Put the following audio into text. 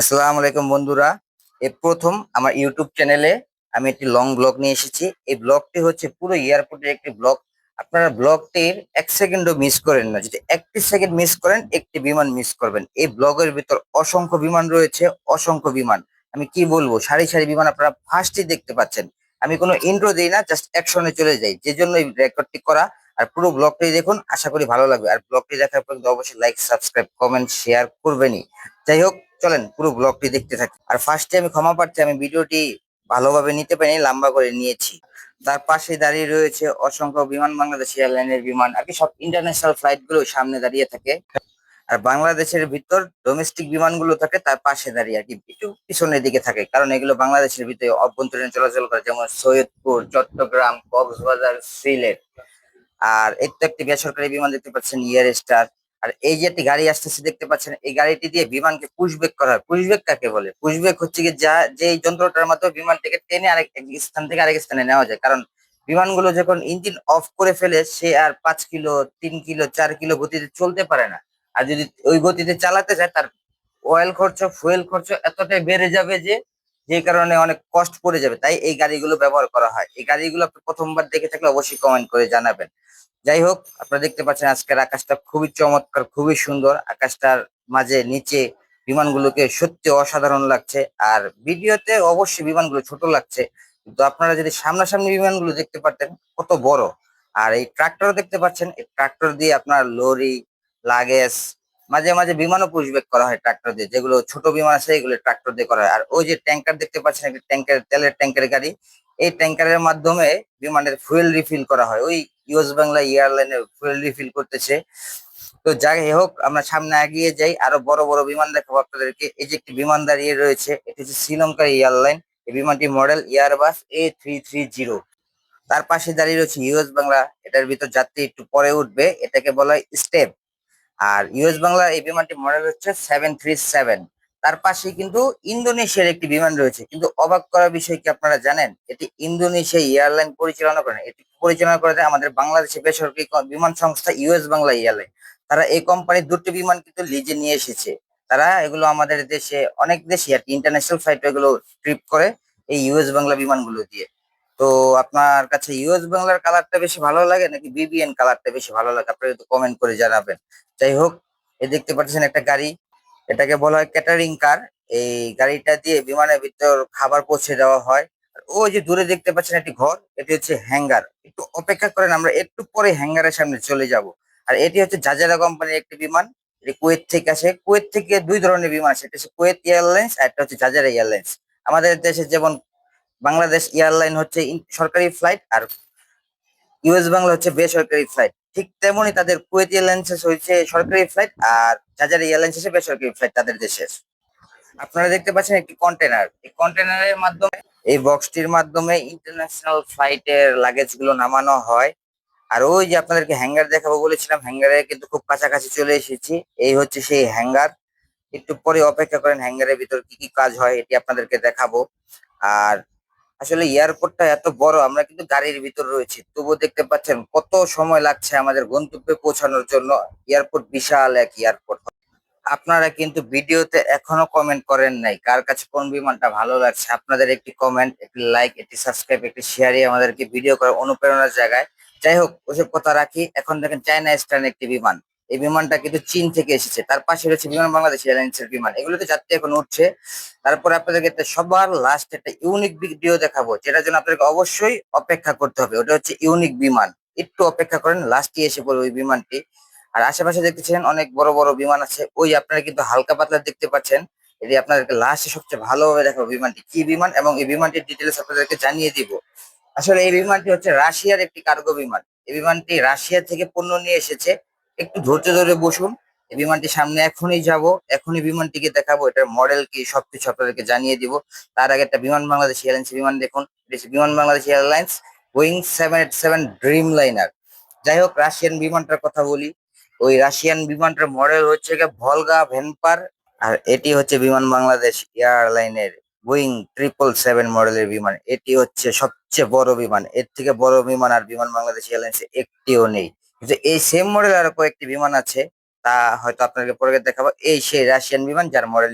আসসালামু আলাইকুম বন্ধুরা। এই প্রথম আমার ইউটিউব চ্যানেলে আমি একটি লং ব্লগ নিয়ে এসেছি। এই ব্লগটি হচ্ছে পুরো এয়ারপোর্টের একটি ব্লগ আপনারা ব্লগটির এক সেকেন্ডও মিস করেন না। যদি একটি সেকেন্ড মিস করেন, একটি বিমান মিস করবেন। এই ব্লগের ভিতর অসংখ্য বিমান রয়েছে, অসংখ্য বিমান। আমি কি বলব? সারি সারি বিমান আপনারা ফার্স্টই দেখতে পাচ্ছেন। আমি কোনো ইন্ট্রো দিই না জাস্ট অ্যাকশনে চলে যাই। যে জন্য এই রেকর্ডটি করা। আর পুরো ব্লগটি দেখুন, আশা করি ভালো লাগবে। আর ব্লগটি দেখার পর অবশ্যই লাইক সাবস্ক্রাইব কমেন্ট শেয়ার করবেনই। যাই হোক চলেন পুরো ব্লগটি দেখতে থাকি। আর ফার্স্টে আমি ক্ষমা পাচ্ছি আমি ভিডিওটি ভালোভাবে নিতে পারিনি লম্বা করে নিয়েছি। তার পাশে দাঁড়িয়ে রয়েছে অসংখ্য বিমান, বাংলাদেশ এয়ারলাইনের বিমান, আর কি সব ইন্টারন্যাশনাল ফ্লাইটগুলো সামনে দাঁড়িয়ে থাকে। আর বাংলাদেশের ভিতর ডোমেস্টিক বিমানগুলো থাকে, তার পাশে দাঁড়িয়ে আর কি একটু পিছনের দিকে থাকে। কারণ এগুলো বাংলাদেশের ভিতরে অভ্যন্তরীণ চলাচল করে, যেমন সৈয়দপুর, চট্টগ্রাম, কক্সবাজার, সিলেট। আর এই তো একটি বেসরকারি বিমান দেখতে পাচ্ছেন ইয়ার স্টার আর এই যে একটি গাড়ি আসতেছে, দেখতে পাচ্ছেন, এই গাড়িটি দিয়ে বিমানকে পুশব্যাক করা হয়। পুশব্যাক কাকে বলে? পুশব্যাক হচ্ছে কি যা যে যন্ত্রটার মাধ্যমে বিমানটিকে টেনে আরেক এক স্থান থেকে আরেক স্থানে নেওয়া যায়। কারণ বিমানগুলো যখন ইঞ্জিন অফ করে ফেলে, সে আর পাঁচ কিলো, তিন কিলো, চার কিলো গতিতে চলতে পারে না। আর যদি ওই গতিতে চালাতে যায় তার অয়েল খরচ ফুয়েল খরচ এতটাই বেড়ে যাবে যে যে কারণে অনেক কষ্ট পড়ে যাবে, তাই এই গাড়িগুলো ব্যবহার করা হয়। এই গাড়িগুলো আপনি প্রথমবার দেখে থাকলে অবশ্যই কমেন্ট করে জানাবেন। যাই হোক, আপনারা দেখতে পাচ্ছেন আজকের আকাশটা খুবই চমৎকার, খুবই সুন্দর। আকাশটার মাঝে, নিচে বিমানগুলোকে সত্যি অসাধারণ লাগছে। আর ভিডিওতে অবশ্যই বিমানগুলো ছোট লাগছে। কিন্তু আপনারা যদি সামনাসামনি বিমানগুলো দেখতে পারতেন, কত বড়। আর এই ট্রাক্টর দেখতে পাচ্ছেন, এই ট্রাক্টর দিয়ে আপনার লরি লাগেজ মাঝে মাঝে বিমানও পুশব্যাক করা হয় ট্রাক্টর দিয়ে। যেগুলো ছোট বিমান আছে, এগুলো ট্রাক্টর দিয়ে করা হয়। আর ওই যে ট্যাঙ্কার দেখতে পাচ্ছেন, একটা ট্যাঙ্কের তেলের ট্যাঙ্কের গাড়ি, এই ট্যাঙ্কারের মাধ্যমে বিমানের ফুয়েল রিফিল করা হয়। ওই ইউএস বাংলা এয়ারলাইনে ফুয়েল রিফিল করতেছে। তো যাই হোক, আমরা সামনে এগিয়ে যাই। আরও বড় বড় বিমান দেখাবো আপনাদেরকে। এই যে একটি বিমান দাঁড়িয়ে রয়েছে, এটি হচ্ছে শ্রীলঙ্কার এয়ারলাইন। এই বিমানটি model Airbus A three three zero তার পাশে দাঁড়িয়ে রয়েছে ইউএস বাংলা এটার ভিতর যাত্রী একটু পরে উঠবে। এটাকে বলা হয় স্টেপ আর ইউএস বাংলা এই বিমানটি মডেল হচ্ছে সেভেন থ্রি সেভেন তার পাশে কিন্তু ইন্দোনেশিয়ার একটি বিমান রয়েছে। কিন্তু অবাক করার বিষয় কি আপনারা জানেন? এটি ইন্দোনেশিয়া এয়ারলাইন পরিচালনা করেন এটি পরিচালনা করে আমাদের বাংলাদেশের বেসরকারি বিমান সংস্থা ইউএস বাংলা এয়ারলাইন। তারা এই কোম্পানির দুটি বিমান কিন্তু লিজে নিয়ে এসেছে। তারা এগুলো আমাদের দেশে অনেক দেশে আর কি ইন্টারন্যাশনাল ফ্লাইট এগুলো ট্রিপ করে এই ইউএস বাংলা বিমানগুলো দিয়ে। তো আপনার কাছে ইউএস বাংলার কালারটা বেশি ভালো লাগে নাকি বিবিএন কালারটা বেশি ভালো লাগে? আপনারা একটু কমেন্ট করে জানাবেন। যাই হোক এই দেখতে পাচ্ছেন একটা গাড়ি। এটাকে বলা হয় ক্যাটারিং কার এই গাড়িটা দিয়ে বিমানের ভিতর খাবার পৌঁছে দেওয়া হয়। ওই যে দূরে দেখতে পাচ্ছেন একটি ঘর, এটি হচ্ছে হ্যাঙ্গার একটু অপেক্ষা করেন, আমরা একটু পরে হ্যাঙ্গারের সামনে চলে যাব। আর এটি হচ্ছে জাজারা কোম্পানির একটি বিমান। এটি কুয়েত থেকে আসে। কুয়েত থেকে দুই ধরনের বিমান আছে। একটা হচ্ছে কুয়েত এয়ারলাইন্স আর একটা হচ্ছে জাজারা এয়ারলাইন্স। আমাদের দেশে যেমন বাংলাদেশ এয়ারলাইন হচ্ছে সরকারি ফ্লাইট আর ইউএস বাংলা হচ্ছে বেসরকারি ফ্লাইট। ঠিক তেমনই তাদের কুয়েত এয়ারলাইন্স হয়েছে সরকারি ফ্লাইট আর জাজার এয়ারলাইন্স হচ্ছে বেসরকারি ফ্লাইট তাদের দেশের। আপনারা দেখতে পাচ্ছেন একটি কন্টেনার। এই কন্টেনারের মাধ্যমে, এই বক্সটির মাধ্যমে ইন্টারন্যাশনাল ফ্লাইটের লাগেজগুলো নামানো হয়। আর ওই যে আপনাদেরকে হ্যাঙ্গার দেখাবো বলেছিলাম হ্যাঙ্গারে কিন্তু খুব কাছাকাছি চলে এসেছি। এই হচ্ছে সেই হ্যাঙ্গার একটু পরে অপেক্ষা করেন হ্যাঙ্গারের ভিতর কি কি কাজ হয়, এটি আপনাদেরকে দেখাবো। আর আসলে এয়ারপোর্টটা এত বড়, আমরা কিন্তু গাড়ির ভিতর রয়েছি। তবুও দেখতে পাচ্ছেন কত সময় লাগছে আমাদের গন্তব্যে পৌঁছানোর জন্য। এয়ারপোর্ট বিশাল এক এয়ারপোর্ট আপনারা কিন্তু ভিডিওতে এখনও কমেন্ট করেন নাই। কার কাছে কোন বিমানটা ভালো লাগছে, আপনাদের একটি কমেন্ট একটি লাইক একটি সাবস্ক্রাইব একটি শেয়ারই আমাদেরকে ভিডিও করার অনুপ্রেরণার জায়গায়। যাই হোক, ওসব কথা রাখি। এখন দেখেন চায়না স্টার্ন একটি বিমান। এই বিমানটা কিন্তু চীন থেকে এসেছে। তার পাশে রয়েছে বিমান বাংলাদেশ এয়ারলাইন্সের বিমান। এগুলোতে যাত্রী এখন উঠছে। তারপরে আপনাদেরকে সবার লাস্ট একটা ইউনিক ভিডিও দেখাবো, যেটার জন্য আপনাদেরকে অবশ্যই অপেক্ষা করতে হবে। ওটা হচ্ছে ইউনিক বিমান। একটু অপেক্ষা করেন লাস্টে এসে পড়বে ওই বিমানটি। আর আশেপাশে দেখতেছেন অনেক বড় বড় বিমান আছে। ওই আপনারা কিন্তু হালকা পাতলা দেখতে পাচ্ছেন। এটি আপনাদেরকে লাস্টে সবচেয়ে ভালোভাবে দেখাবো বিমানটি। কি বিমান এবং এই বিমানটির ডিটেলস আপনাদেরকে জানিয়ে দিব। আসলে এই বিমানটি হচ্ছে রাশিয়ার একটি কার্গো বিমান। এই বিমানটি রাশিয়া থেকে পণ্য নিয়ে এসেছে। একটু ধৈর্য ধরে বসুন। এই বিমানটি সামনে এখনই যাব, এখনই বিমানটিকে দেখাবো, এটার মডেল কি, সবকিছু আপনাদেরকে জানিয়ে দিব। তার আগে একটা বিমান বাংলাদেশ এয়ারলাইন্স বিমান দেখুন। Biman Bangladesh airlines Boeing seven eight seven Dreamliner যাই হোক, রাশিয়ান বিমানটার কথা বলি। ওই রাশিয়ান বিমানটার মডেল হচ্ছে গিয়ে ভলগা ভেনপার আর এটি হচ্ছে বিমান বাংলাদেশ এয়ারলাইনের বোয়িং ট্রিপল সেভেন মডেলের বিমান। এটি হচ্ছে সবচেয়ে বড় বিমান। এর থেকে বড় বিমান আর বিমান বাংলাদেশ এয়ারলাইন্স একটিও নেই। কিন্তু এই সেম মডেল আরও কয়েকটি বিমান আছে, তা হয়তো আপনাকে পরে দেখাবো। এই সেই রাশিয়ান বিমান যার মডেল